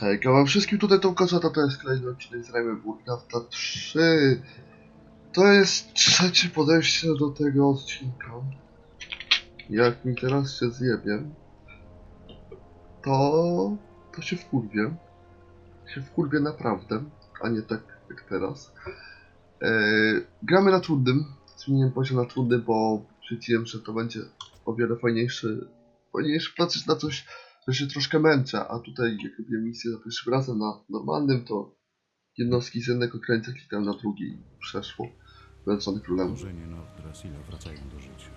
Hej, wam wszystkim tutaj tą kaseta to jest kolejny odcinek z Remy Warcrafta 3. To jest trzecie podejście do tego odcinka. Jak mi teraz się zjebie, to, to się wkurwię. Się wkurwię naprawdę, a nie tak jak teraz. Eee, gramy na trudnym. Zmieniłem poziom na trudny, bo stwierdziłem, że to będzie o wiele fajniejszy, fajniejszy patrzeć na coś, że się troszkę męczę, a tutaj jak robię misję za pierwszym razem na normalnym, to jednostki z jednego krańca klikałem na drugi i przeszło. Bez żadnych problemów. Korzenie Nordrasila wracają do życia.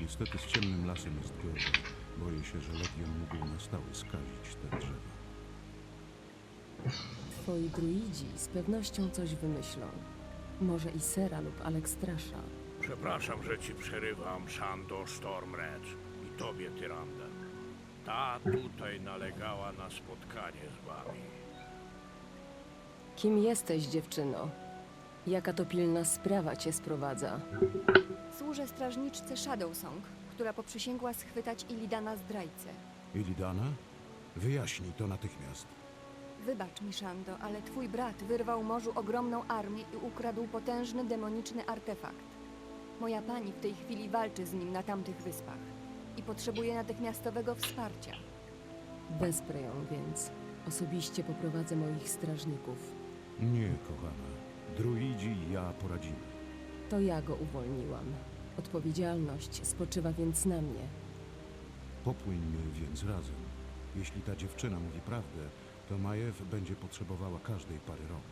Niestety z ciemnym lasem jest gorzej. Boję się, że Legion mógł na stałe skazić te drzewa. Twoi druidzi z pewnością coś wymyślą. Może i Sera lub Alekstrasza. Przepraszam, że ci przerywam, Shando Stormred i tobie, Tyrande. Ta tutaj nalegała na spotkanie z wami. Kim jesteś, dziewczyno? Jaka to pilna sprawa cię sprowadza? Służę strażniczce Shadowsong, która poprzysięgła schwytać Ilidana zdrajcę. Ilidana? Wyjaśnij to natychmiast. Wybacz mi, Shando, ale twój brat wyrwał morzu ogromną armię i ukradł potężny demoniczny artefakt. Moja pani w tej chwili walczy z nim na tamtych wyspach i potrzebuje natychmiastowego wsparcia. Wesprę ją więc. Osobiście poprowadzę moich strażników. Nie, kochana. Druidzi i ja poradzimy. To ja go uwolniłam. Odpowiedzialność spoczywa więc na mnie. Popłyńmy więc razem. Jeśli ta dziewczyna mówi prawdę, to Majew będzie potrzebowała każdej pary rąk.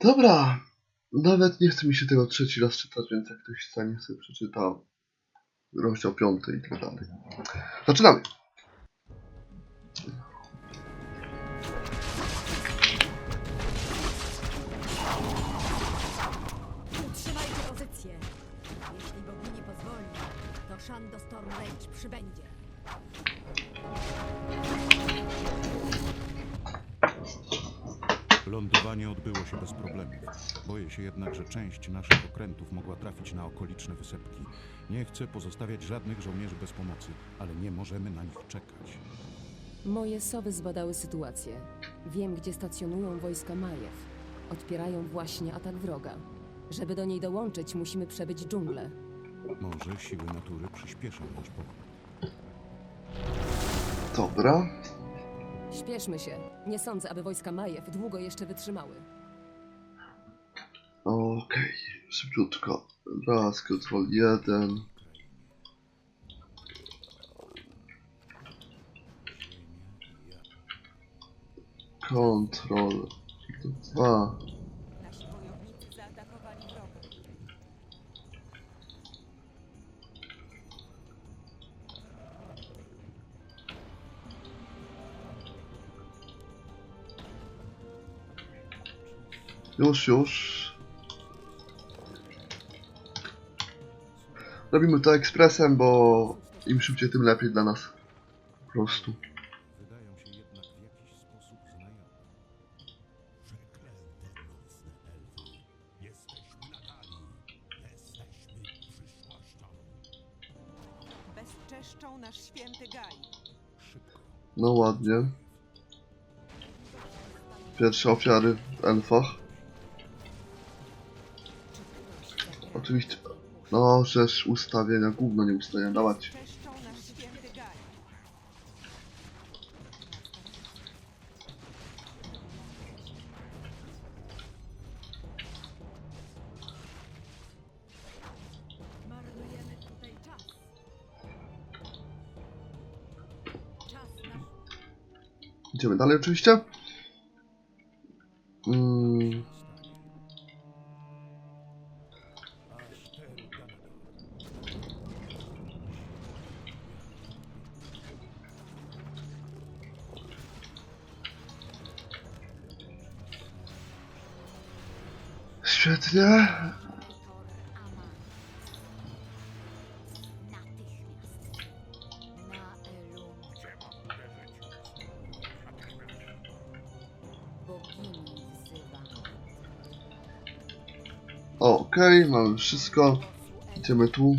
Dobra, nawet nie chce mi się tego trzeci raz czytać, więc jak ktoś chce, niech sobie przeczyta rozdział piąty i tak dalej. Zaczynamy! Utrzymajcie pozycję. Jeśli bogini pozwoli, to Shando Storm Rage przybędzie. Lądowanie odbyło się bez problemów. Boję się jednak, że część naszych okrętów mogła trafić na okoliczne wysepki. Nie chcę pozostawiać żadnych żołnierzy bez pomocy, ale nie możemy na nich czekać. Moje sowy zbadały sytuację. Wiem, gdzie stacjonują wojska Majew. Odpierają właśnie atak wroga. Żeby do niej dołączyć, musimy przebyć dżunglę. Może siły natury przyspieszą nasz powrót. Dobra. Śpieszmy się. Nie sądzę, aby wojska Majew długo jeszcze wytrzymały. Okej, szybciutko. Raz, kontrol jeden. Kontrol dwa. Już, już. Robimy to ekspresem, bo im szybciej, tym lepiej dla nas. Po prostu. Wydają się jednak w jakiś sposób znajome. bezczeszczą nasz święty Gaj. No ładnie. Pierwsze ofiary w elfach. Oczywiście. No, przecież ustawienia, gówno nie ustawienia, dawać. Idziemy dalej oczywiście. Świetnie. Okej, mamy wszystko. Idziemy tu.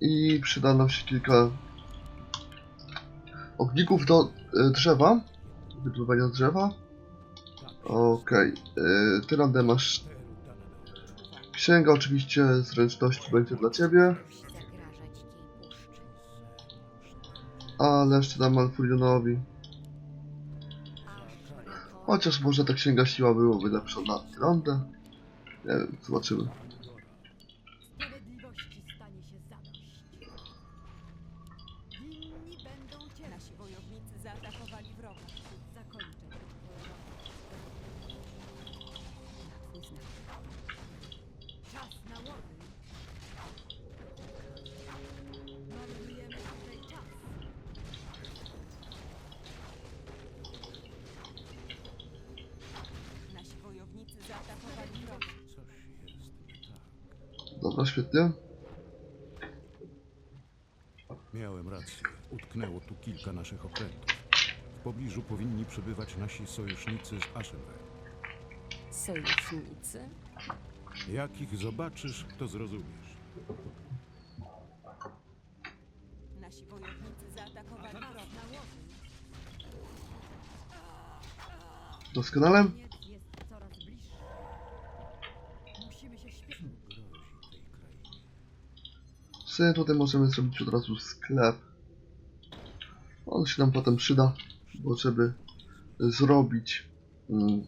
I przyda nam się kilka ogników do e, drzewa. Wydobywania drzewa. Okej. Okay. Tyrandę masz. Księga oczywiście zręczności będzie dla ciebie. Ale jeszcze dam Malfurionowi. Chociaż może ta księga siła byłoby lepsza na Tyrandę. Nie wiem, zobaczymy. Powinni przebywać nasi sojusznicy z Ashenwell. Sojusznicy? Jak ich zobaczysz, to zrozumiesz. Nasi wojownicy zaatakowali na łowy. Doskonale. Koniec jest coraz bliższy. Musimy się śpieszyć. Tutaj możemy zrobić od razu sklep. On się nam potem przyda, bo żeby zrobić mm,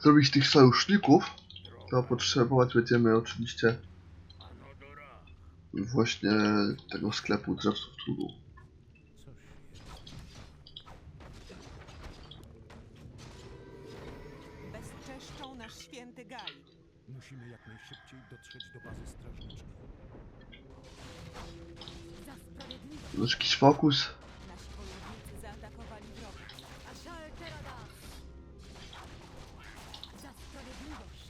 zrobić tych sojuszników, to potrzebować będziemy oczywiście właśnie tego sklepu drzewców trudu. Bezczeszczą nasz święty Gaj. Musimy jak najszybciej dotrzeć do bazy strażniczej. Za sprawiedliwość. Już jakiś fokus. Nasi wojownicy zaatakowali wroga. Ashal Terada. Za sprawiedliwość.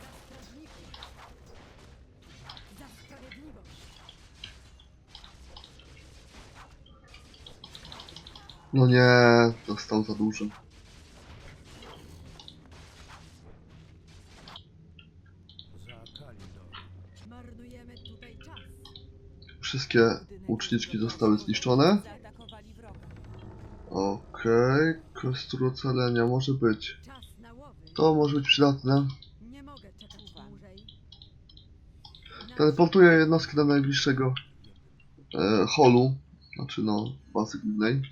Za strażników. Za sprawiedliwość. No nie, dostał za dużo. Wszystkie zbrojowcy zostały zniszczone. Okej, kostur ocalenia może być. To może być przydatne. Teleportuję jednostki do najbliższego e, holu, znaczy no bazy głównej.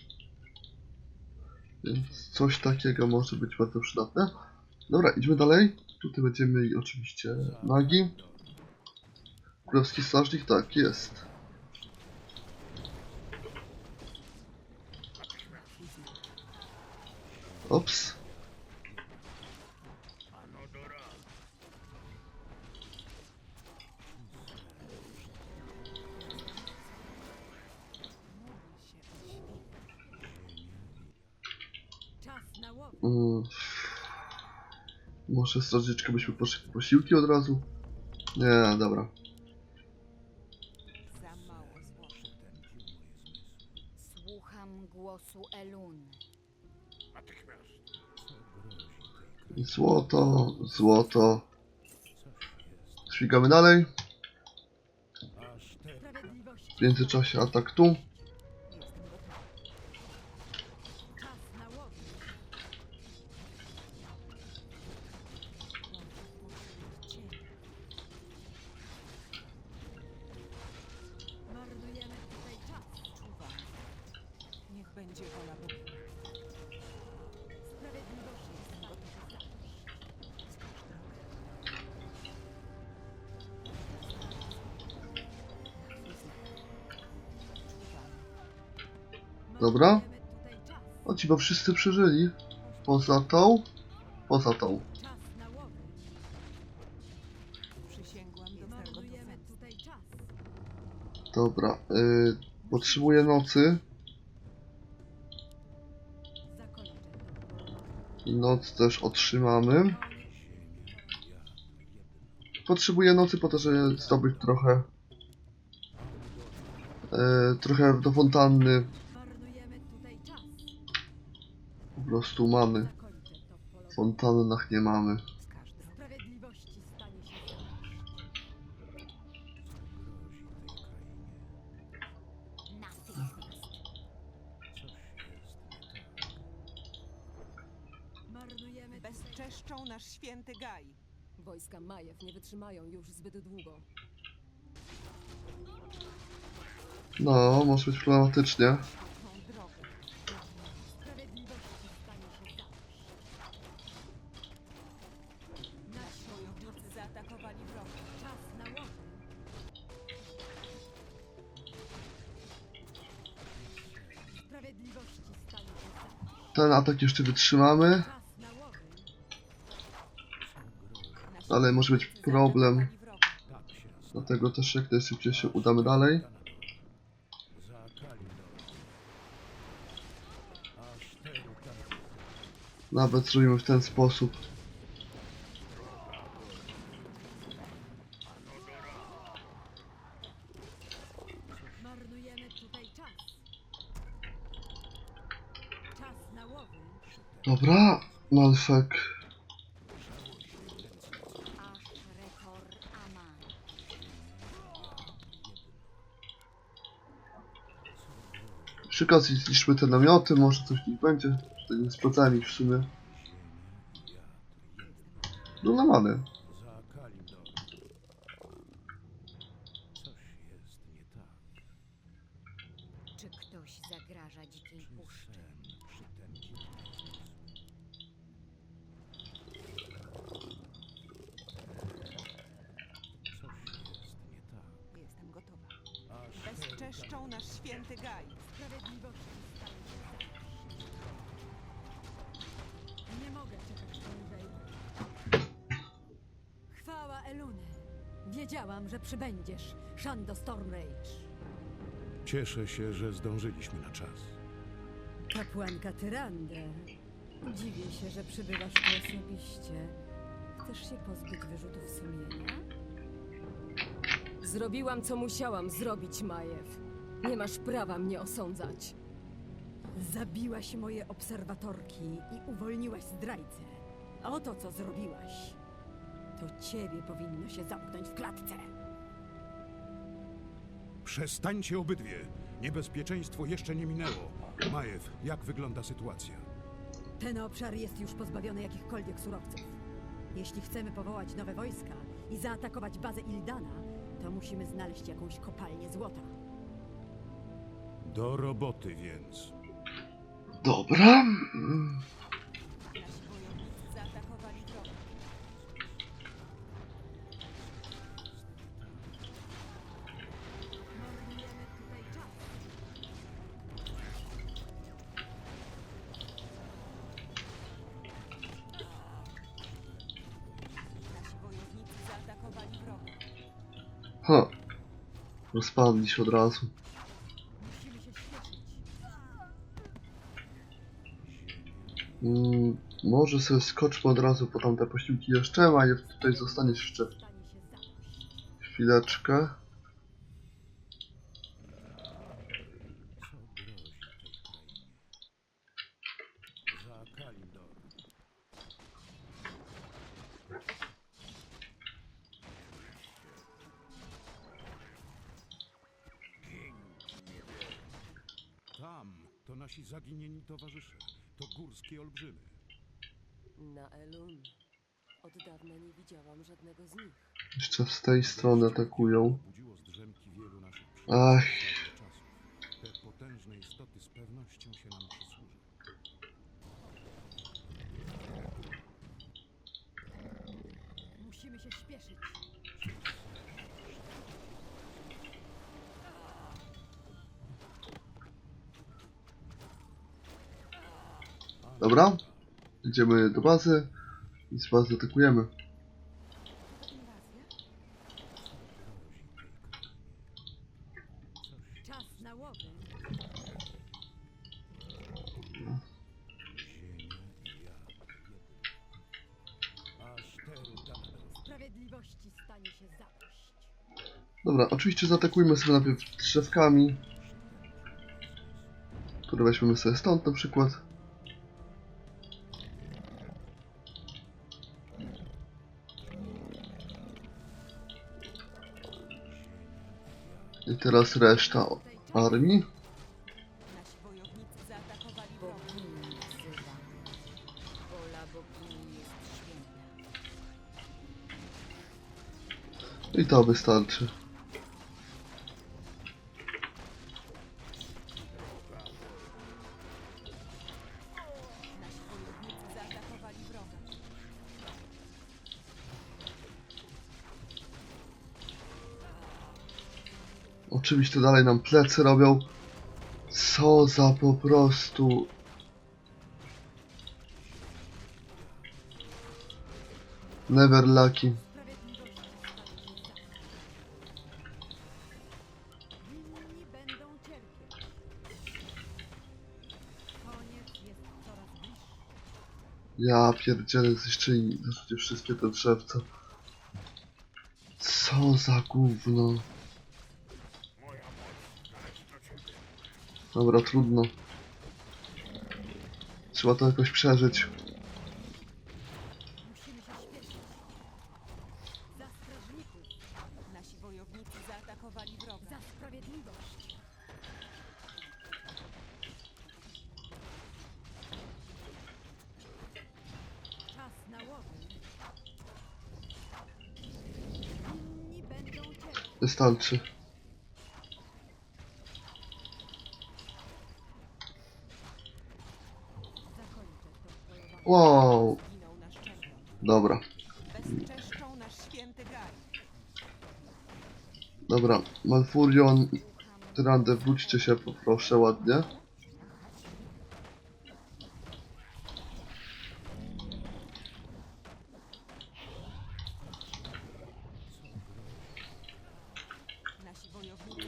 Więc coś takiego może być bardzo przydatne. Dobra, idźmy dalej. Tutaj będziemy mieli oczywiście nagi. Królewski strażnik, tak jest. Ops. Czas na łowy. Mm. Może strażniczkę byśmy poszli po posiłki od razu? Nie, dobra. Za mało. Słucham głosu Elun. Natychmiast. Złoto, złoto. Świgamy dalej. W międzyczasie atak tu. Dobra. O ci, bo wszyscy przeżyli. Poza tą. Poza tą. Dobra. Y, potrzebuję nocy. Noc też otrzymamy. Potrzebuję nocy po to, żeby zdobyć trochę. y, trochę do fontanny prostu mamy. W fontannach nie mamy. Bezczeszczą nasz święty Gaj. Wojska Majew nie wytrzymają już zbyt długo. No, może być problematycznie. Ten atak jeszcze wytrzymamy, ale może być problem. Dlatego też jak najszybciej się udamy dalej. Nawet zrobimy w ten sposób. Marnujemy tutaj czas. Czas na łowy. Dobra, Malfek. Przy okazji te namioty, może coś nich będzie. Nie sprawdzałem ich w sumie. No na manę. Nie. Czy ktoś zagraża dzikiej Czy puszczy? Święty Gaj. Sprawiedliwości stanie się. Nie mogę czekać dłużej. Chwała Eluny. Wiedziałam, że przybędziesz, Shando Stormrage. Cieszę się, że zdążyliśmy na czas. Kapłanka Tyrande. Dziwię się, że przybywasz tu osobiście. Chcesz się pozbyć wyrzutów sumienia? Zrobiłam, co musiałam zrobić, Majew. Nie masz prawa mnie osądzać. Zabiłaś moje obserwatorki i uwolniłaś zdrajcę. Oto co zrobiłaś. To ciebie powinno się zamknąć w klatce. Przestańcie obydwie! Niebezpieczeństwo jeszcze nie minęło. Majew, jak wygląda sytuacja? Ten obszar jest już pozbawiony jakichkolwiek surowców. Jeśli chcemy powołać nowe wojska i zaatakować bazę Ildana, to musimy znaleźć jakąś kopalnię złota. Do roboty więc. Dobra. Nasi. Marnujemy tutaj. Rozpadli się od razu. Musimy się śpieszyć. Mm, może sobie skoczmy od razu po tamte posiłki jeszcze, a je tutaj zostaniesz jeszcze chwileczkę. Co grozi tej krainie? Za Kalimdor. Tam to nasi zaginieni towarzysze. Górskie olbrzymy. Na Elun. Od dawna nie widziałam żadnego z nich. Jeszcze z tej strony atakują. Budziło z drzemki wielu naszych Ach. Te potężne istoty z pewnością się nam przysłużą. Musimy się śpieszyć. Dobra. Idziemy do bazy i z bazy atakujemy. Dobra, oczywiście zaatakujmy sobie najpierw drzewkami. Które weźmiemy sobie stąd na przykład. teraz reszta armii. I to wystarczy. Oczywiście dalej nam plecy robią. Co za po prostu... Never lucky. Ja pierdzielę zniszczyli zasadzie wszystkie te drzewca. Co za gówno. Dobra, trudno. Trzeba to jakoś przeżyć. Musimy się. Za sprawiedliwość. Czas na. Winni będą. Wystarczy. Zakończę to polowanie. Wow, Zginął nasz czempion. dobra. Bezczeszczą nasz święty Gaj. Dobra, Malfurion, Tyrande, wróćcie się poproszę ładnie.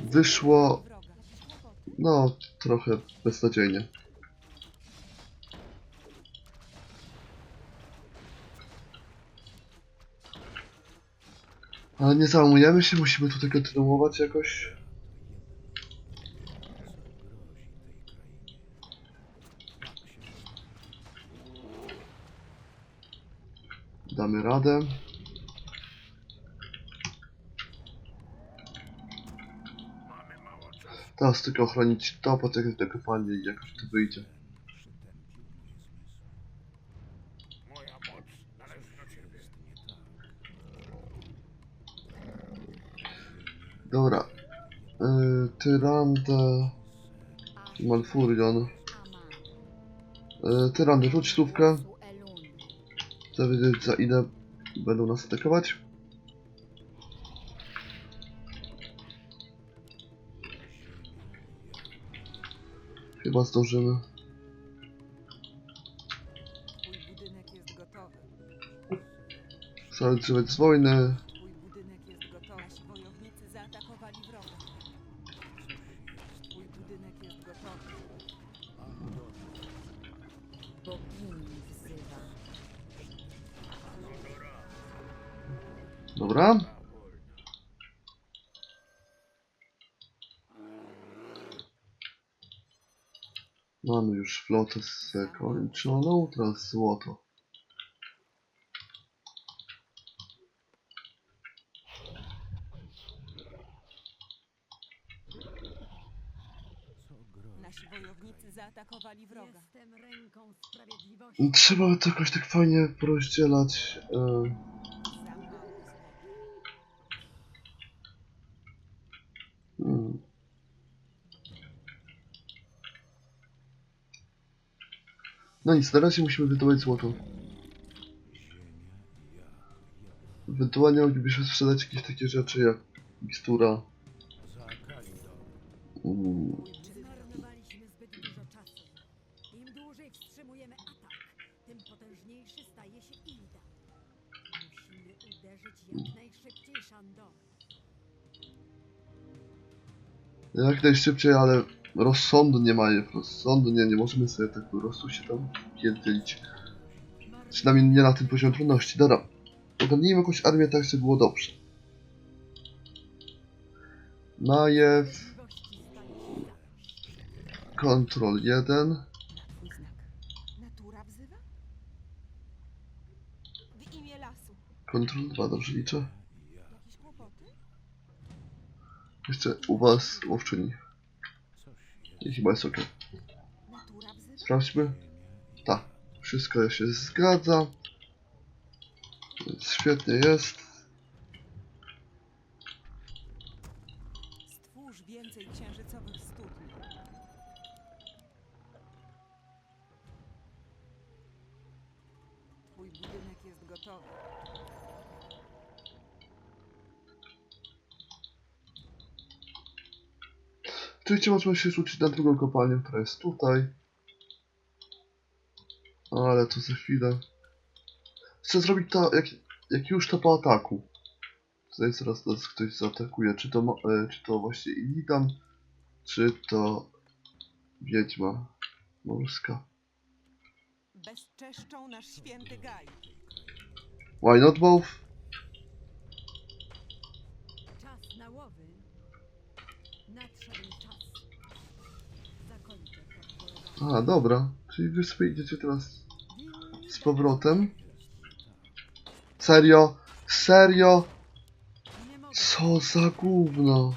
Wyszło, no, trochę beznadziejnie. Ale nie załamujemy się, musimy tutaj kontynuować jakoś. Damy radę. Teraz tylko ochronić to, poczekać do kopalni jakoś to wyjdzie. Moja moc należy do ciebie. Dobra. Yy, Tyrande. Malfurion. Yy, Tyrande, rzuć stówkę. Chcę wiedzieć za ile będą nas atakować. Chyba zdążymy. Cały drzewek z wojny. Już flotę zakończoną, teraz złoto. Nasi wojownicy zaatakowali wroga. Jestem ręką sprawiedliwości. Trzeba to jakoś tak fajnie porozdzielać. e, Za mało złota. Hmm. No nic, na razie musimy wydobyć złoto. Ewentualnie moglibyśmy sprzedać jakieś takie rzeczy jak mikstura. Jak najszybciej, ale rozsądnie mają. Rozsądnie, nie możemy sobie tak po prostu się tam pierdolić. Przynajmniej nie na tym poziomie trudności. Dobra, ogarnijmy jakąś armię tak, żeby było dobrze. Zadość. Control 1. Twój znak. Natura wzywa? W imię lasu. Control 2, dobrze liczę? Jeszcze u was łowczyni. I chyba jest ok. Sprawdźmy. Tak, wszystko się zgadza. Więc świetnie jest. Oczywiście możemy się rzucić na drugą kopalnię, która jest tutaj. Ale to za chwilę. Chcę zrobić to, jak, jak już to po ataku. Tutaj zaraz nas ktoś zaatakuje. Czy to, e, czy to właśnie Illidan, czy to Wiedźma Morska. Bezczeszczą nasz święty gaj. Why not both? Czas na łowy. Nadszedł czas. Zakończę to polowanie. A, dobra. Czyli wy sobie idziecie teraz z powrotem. Serio? Serio? Co za gówno?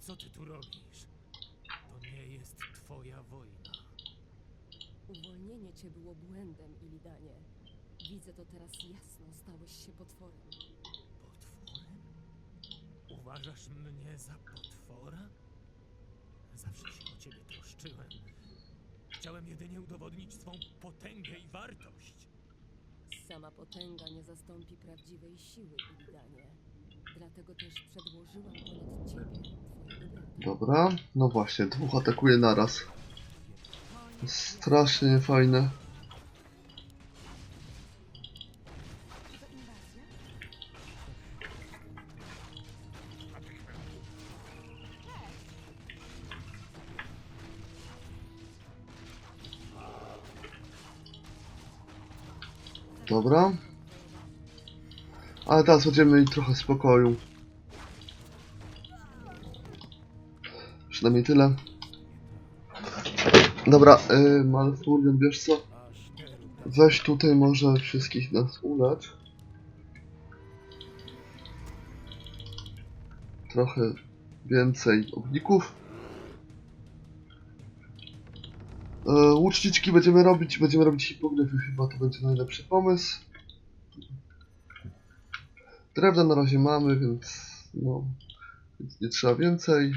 Co ty tu robisz? To nie jest twoja wojna. Uwolnienie cię było błędem, Ilidanie. Widzę to teraz jasno, stałeś się potworem. Potworem? Uważasz mnie za potwora? Zawsze się o ciebie troszczyłem. Chciałem jedynie udowodnić swą potęgę i wartość. Sama potęga nie zastąpi prawdziwej siły, Ilidanie. Dlatego też przedłożyłam ponad ciebie twojego brata. Dobra. No właśnie, dwóch atakuje naraz. Strasznie niefajne. Dobra. Ale teraz będziemy mieli trochę spokoju. Przynajmniej tyle. Dobra, yy, Malfurion, wiesz co? Weź tutaj może wszystkich nas ulecz. Trochę więcej ogników. E, łuczniczki będziemy robić, będziemy robić hipogryfy, chyba to będzie najlepszy pomysł. Drewna na razie mamy, więc no, więc nie trzeba więcej.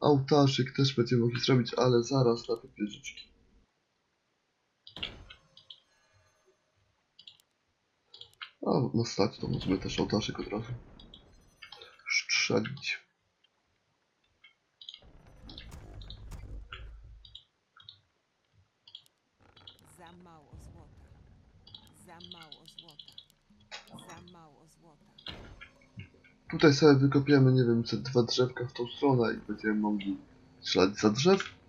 Ołtarzyk też będziemy mogli zrobić, ale zaraz na papieżyczki. A, no stać, to możemy też ołtarzyk od razu strzelić. Za mało złota. Za mało złota. Za mało złota. Tutaj sobie wykopiemy, nie wiem, ze dwa drzewka w tą stronę i będziemy mogli strzelać za drzew.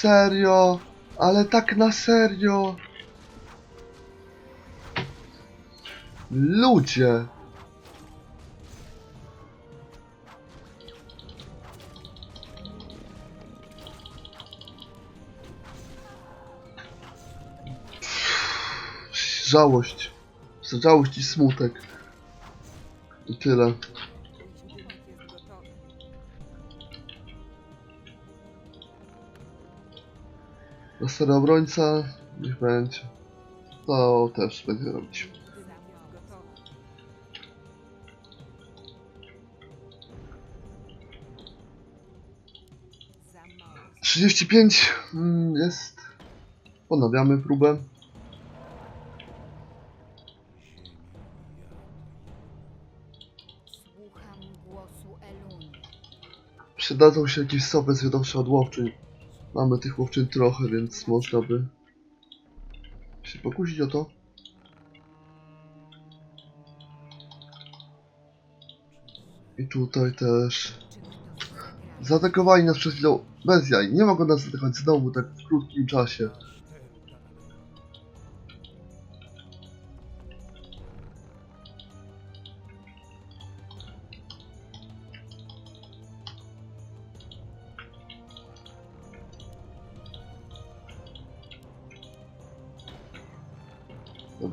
Serio? Ale tak na serio? Ludzie! Żałość. Żałość i smutek. I tyle. Stary obrońca, niech będzie. To też będzie robić. Mało. 35 mm, jest. Ponawiamy próbę. Przydadzą się jakieś sobie zwiadowcze od łowczyń. Mamy tych łowczyń trochę, więc można by się pokusić o to. I tutaj też. Zaatakowali nas przed chwilą bez jaj. Nie mogą nas zaatakować znowu tak w krótkim czasie.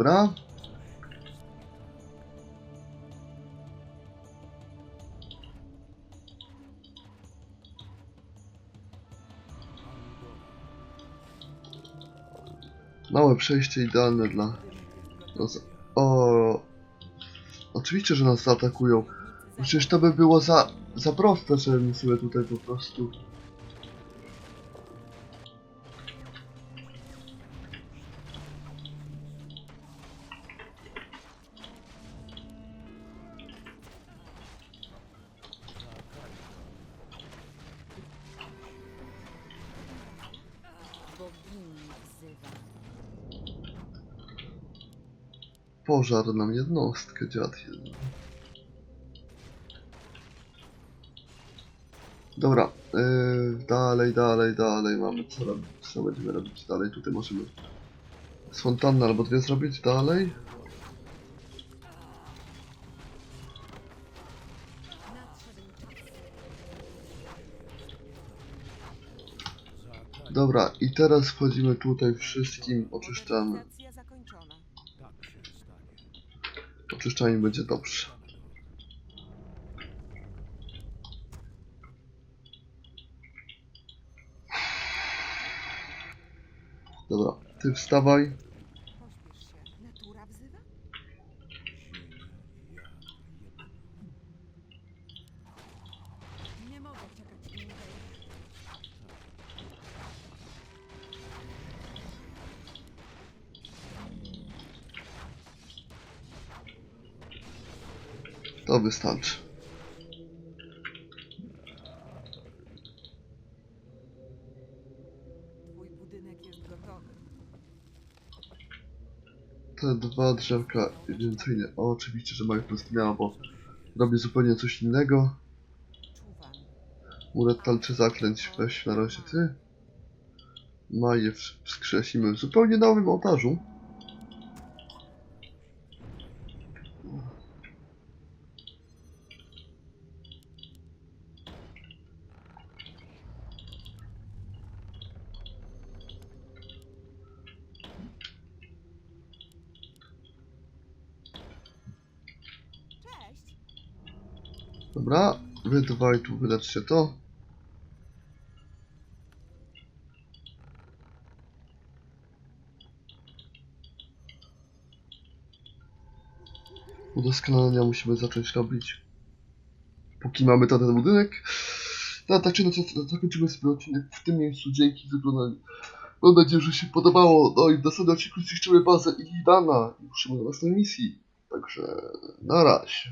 Dobra. Małe przejście idealne dla nas. O. Oczywiście, że nas zaatakują. Przecież to by było za, za proste, żebym sobie tutaj po prostu Pożar nam jednostkę, dziad jeden. Dobra, yy, dalej, dalej, dalej mamy co robić, co będziemy robić dalej, tutaj możemy z fontanny albo dwie zrobić, dalej. Dobra, i teraz wchodzimy tutaj, wszystkim oczyszczamy. Modernizacja zakończona. Tak się stanie. Oczyszczanie będzie dobrze. Dobra, ty wstawaj. Pośpiesz się. Natura wzywa? Nie mogę czekać dłużej. To wystarczy. Twój budynek jest gotowy. Te dwa drzewka nie. O, oczywiście, że Maja miała, bo robię zupełnie coś innego. Czuwam. Muret talczy zaklęć, weź na razie ty. Maję ws- wskrzesimy w zupełnie nowym ołtarzu. Wy dwaj tu wyleczcie to. Udoskonalenia musimy zacząć robić. Póki mamy to ten budynek. No tak czy inaczej, zakończymy sobie odcinek w tym miejscu. Dzięki za oglądanie. Mam nadzieję, że się podobało. No i w następnym odcinku zniszczymy bazę Illidana i ruszymy do następnej misji. Także na razie.